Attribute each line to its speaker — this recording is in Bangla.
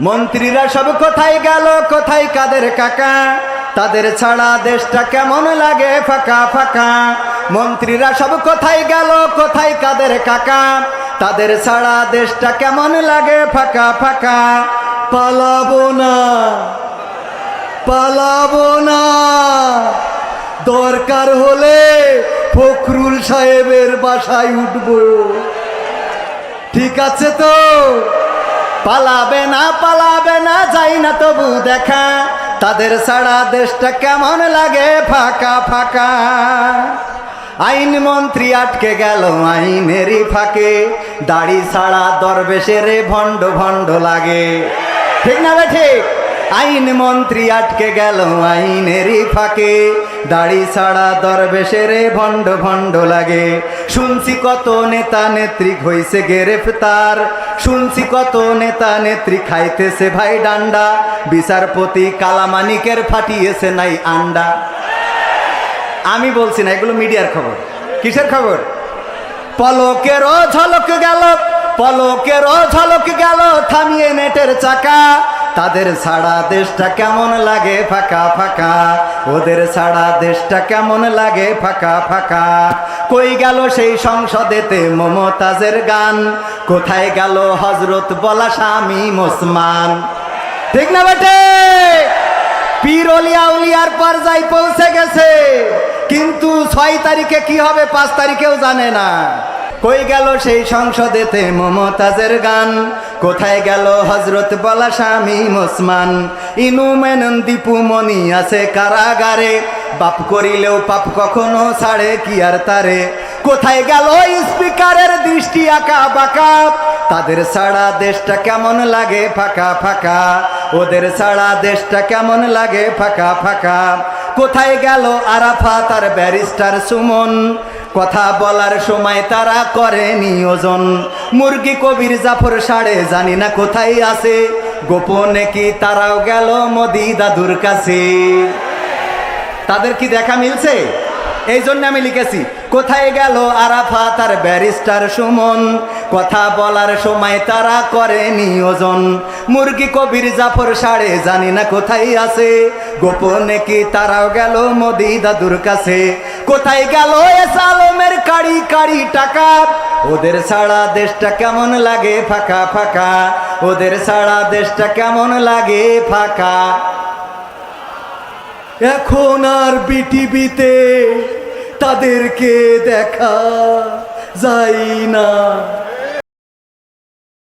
Speaker 1: মন্ত্রীরা সব কোথায় গেল, কোথায় কাদের কাকা? তাদের ছাড়া দেশটা কেমন লাগে? ফাঁকা ফাঁকা। মন্ত্রীরা সব কোথায় গেল, কোথায় কাদের কাকা? তাদের ছাড়া দেশটা কেমন লাগে? ফাঁকা ফাঁকা। পালাবো না। পালাবো না। দরকার হলে ফখরুল সাহেবের বাসায় উঠবো। ঠিক আছে তো? পালাবে না পালাবে না, যাই না তবু দেখা। তাদের সারা দেশটা কেমন লাগে? ফাঁকা ফাঁকা। আইন মন্ত্রী আটকে গেল আইনেরই ফাঁকে। দাড়ি ছাড়া দরবেশের ভণ্ড ভণ্ড লাগে। ঠিক না ঠিক? আইন মন্ত্রী আটকে গেল আইনেরই ফাঁকে। দাড়ি ছাড়া দরবেশের ভণ্ড ভণ্ড লাগে। শুনছি কত নেতা নেত্রী হইছে গ্রেফতার। শুনছি কত নেতা নেত্রী খাইতেছে ভাই ডান্ডা। বিচারপতি কালামানিকের ফাটিয়েছে নাই আন্ডা। আমি বলছি না, এগুলো মিডিয়ার খবর। কিসের খবর? পলকেরও ঝলক গেল পলকেরও ঝলক গেল, থামিয়ে নেটের চাকা। তাদের ছাড়া দেশটা কেমন লাগে? ফাঁকা ফাঁকা। ওদের ছাড়া দেশটা কেমন লাগে? ফাঁকা ফাঁকা। কই গেল সেই সংসদেতে মমতাজের গান? কোথায় গেল হজরত বলা স্বামী মোসমান? ঠিক না বেটে? পীর উলিয়ার পর্যায়ে পৌঁছে গেছে। কিন্তু ছয় তারিখে কি হবে পাঁচ তারিখেও জানে না। কই গেল সেই সংসদেতে মমতাজের গান? কোথায় গেল হজরত বলা স্বামী মোসমান? ইনু মেনন দীপু মনি আছে কারাগারে। বাপ করিলেও পাপ কখনো ছাড়ে কি আর তারে? কোথায় গেল স্পিকারের দৃষ্টি আঁকা বাঁকা? তাদের ছাড়া দেশটা কেমন লাগে ফাঁকা ফাঁকা? ওদের ছাড়া দেশটা কেমন লাগে ফাঁকা ফাঁকা? কোথায় গেল আরাফাত আর ব্যারিস্টার সুমন? কথা বলার সময় তারা করে নিয়োজন মুরগি কবির জাফর সাড়ে জানি না কোথায় আছে। গোপনে কি তারাও গেল মোদি দাদুর কাছে। তাদের কি দেখা মিলছে? এই জন্য আমি লিখেছি, কোথায় গেল আরাফাত আর ব্যারিস্টার সুমন? কথা বলার সময় তারা করে নিয়োজন মুরগি কবির জাফর সাড়ে জানি না কোথায় আছে। গোপনে কি তারাও গেল মোদি দাদুর কাছে। কোথায় গেল এ সালমের কাড়ি কাড়ি টাকা? ওদের সারা দেশটা কেমন লাগে ফাঁকা ফাঁকা? ওদের সারা দেশটা কেমন লাগে ফাঁকা? এখন আর বিটিভিতে তাদেরকে দেখা যায় না।